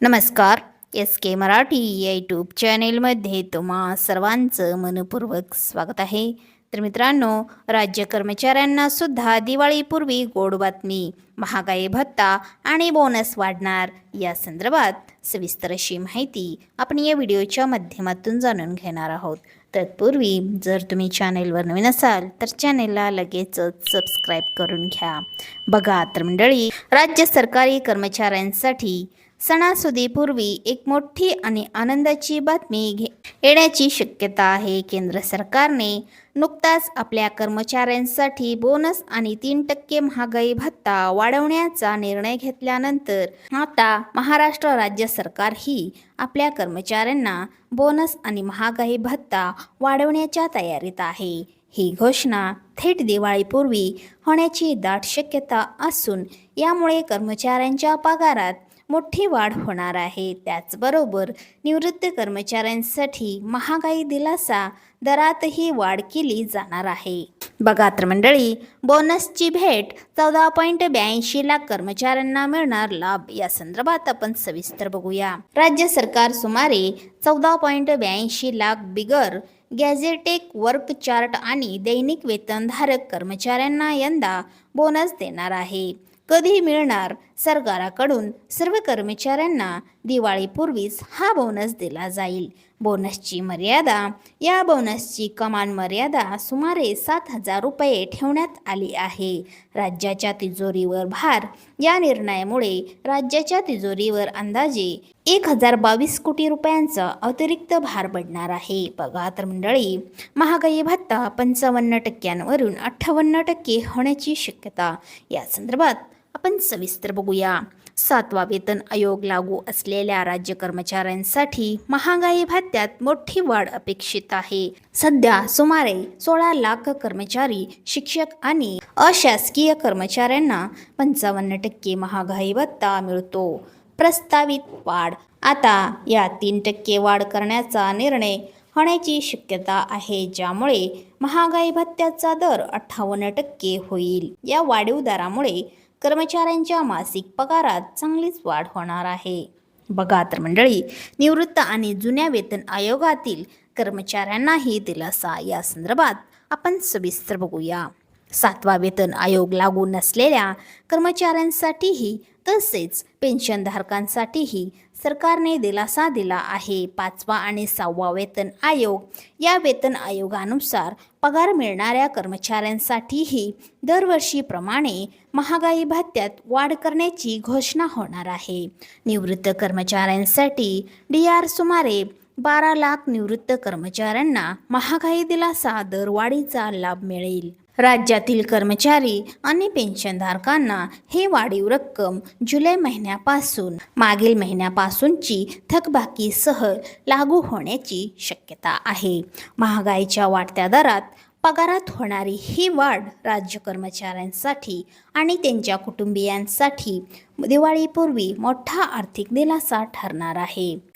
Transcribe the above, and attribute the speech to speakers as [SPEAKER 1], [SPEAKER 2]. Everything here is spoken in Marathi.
[SPEAKER 1] नमस्कार एस के मराठी या यूट्यूब चॅनेलमध्ये तुम्हा सर्वांचं मनपूर्वक स्वागत आहे. तर मित्रांनो राज्य कर्मचाऱ्यांना सुद्धा दिवाळीपूर्वी गोड बातमी महागाई भत्ता आणि बोनस वाढणार या संदर्भात सविस्तर अशी माहिती आपण या व्हिडिओच्या माध्यमातून जाणून घेणार आहोत. तत्पूर्वी जर तुम्ही चॅनेलवर नवीन असाल तर चॅनेलला लगेचच सबस्क्राईब करून घ्या. बघा तर मंडळी राज्य सरकारी कर्मचाऱ्यांसाठी सणासुदीपूर्वी एक मोठी आणि आनंदाची बातमी घे येण्याची शक्यता आहे. केंद्र सरकारने नुकताच आपल्या कर्मचाऱ्यांसाठी बोनस आणि तीन टक्के महागाई भत्ता वाढवण्याचा निर्णय घेतल्यानंतर आता महाराष्ट्र राज्य सरकारही आपल्या कर्मचाऱ्यांना बोनस आणि महागाई भत्ता वाढवण्याच्या तयारीत आहे. ही घोषणा थेट दिवाळीपूर्वी होण्याची दाट शक्यता असून यामुळे कर्मचाऱ्यांच्या पगारात मोठी वाढ होणार आहे. त्याचबरोबर निवृत्त कर्मचाऱ्यांसाठी महागाई दिलासा दरातही वाढ केली जाणार आहे. बघा तर मंडळी बोनसची भेट चौदा पॉईंट ब्याऐंशी लाख कर्मचाऱ्यांना मिळणार लाभ. या संदर्भात आपण सविस्तर बघूया. राज्य सरकार सुमारे चौदा पॉईंट ब्याऐंशी लाख बिगर गॅझेटेक वर्क चार्ट आणि दैनिक वेतनधारक कर्मचाऱ्यांना यंदा बोनस देणार आहे. कधी मिळणार सरकाराकडून सर्व कर्मचाऱ्यांना दिवाळीपूर्वीच हा बोनस दिला जाईल. बोनसची मर्यादा या बोनसची कमान मर्यादा सुमारे सात हजार रुपये ठेवण्यात आली आहे. राज्याच्या तिजोरीवर भार या निर्णयामुळे राज्याच्या तिजोरीवर अंदाजे एक हजार बावीस कोटी रुपयांचा अतिरिक्त भार पडणार आहे. पगार मंडळी महागाई भत्ता पंचावन्न टक्क्यांवरून अठ्ठावन्न टक्के होण्याची शक्यता. या संदर्भात आपण सविस्तर बघूया. सातवा वेतन आयोग लागू असलेल्या राज्य कर्मचाऱ्यांसाठी महागाई भत्त्यात मोठी वाढ अपेक्षित आहे. सध्या सुमारे सोळा लाख कर्मचारी शिक्षक आणि अशासकीय कर्मचाऱ्यांना पंचावन्न टक्के महागाई भत्ता मिळतो. प्रस्तावित वाढ. आता या तीन टक्के वाढ करण्याचा निर्णय होण्याची शक्यता आहे ज्यामुळे महागाई भत्त्याचा दर अठ्ठावन्न टक्के होईल. या वाढीव दरामुळे कर्मचाऱ्यांच्या मासिक पगारात चांगलीच वाढ होणार आहे. बघा तर मंडळी निवृत्त आणि जुन्या वेतन आयोगातील कर्मचाऱ्यांनाही दिलासा. या संदर्भात आपण सविस्तर बघूया. सातवा वेतन आयोग लागू नसलेल्या कर्मचाऱ्यांसाठीही तसेच पेन्शनधारकांसाठीही सरकारने दिलासा दिला आहे. पाचवा आणि सहावा वेतन आयोग. या वेतन आयोगानुसार पगार मिळणाऱ्या कर्मचाऱ्यांसाठीही दरवर्षीप्रमाणे महागाई भत्त्यात वाढ करण्याची घोषणा होणार आहे. निवृत्त कर्मचाऱ्यांसाठी डी आर सुमारे बारा लाख निवृत्त कर्मचाऱ्यांना महागाई दिलासा दरवाढीचा लाभ मिळेल. राज्यातील कर्मचारी आणि पेन्शनधारकांना हे वाढीव रक्कम जुलै महिन्यापासून मागील महिन्यापासूनची थकबाकीसह लागू होण्याची शक्यता आहे. महागाईच्या वाढत्या दरात पगारात होणारी ही वाढ राज्य कर्मचाऱ्यांसाठी आणि त्यांच्या कुटुंबियांसाठी दिवाळीपूर्वी मोठा आर्थिक दिलासा ठरणार आहे.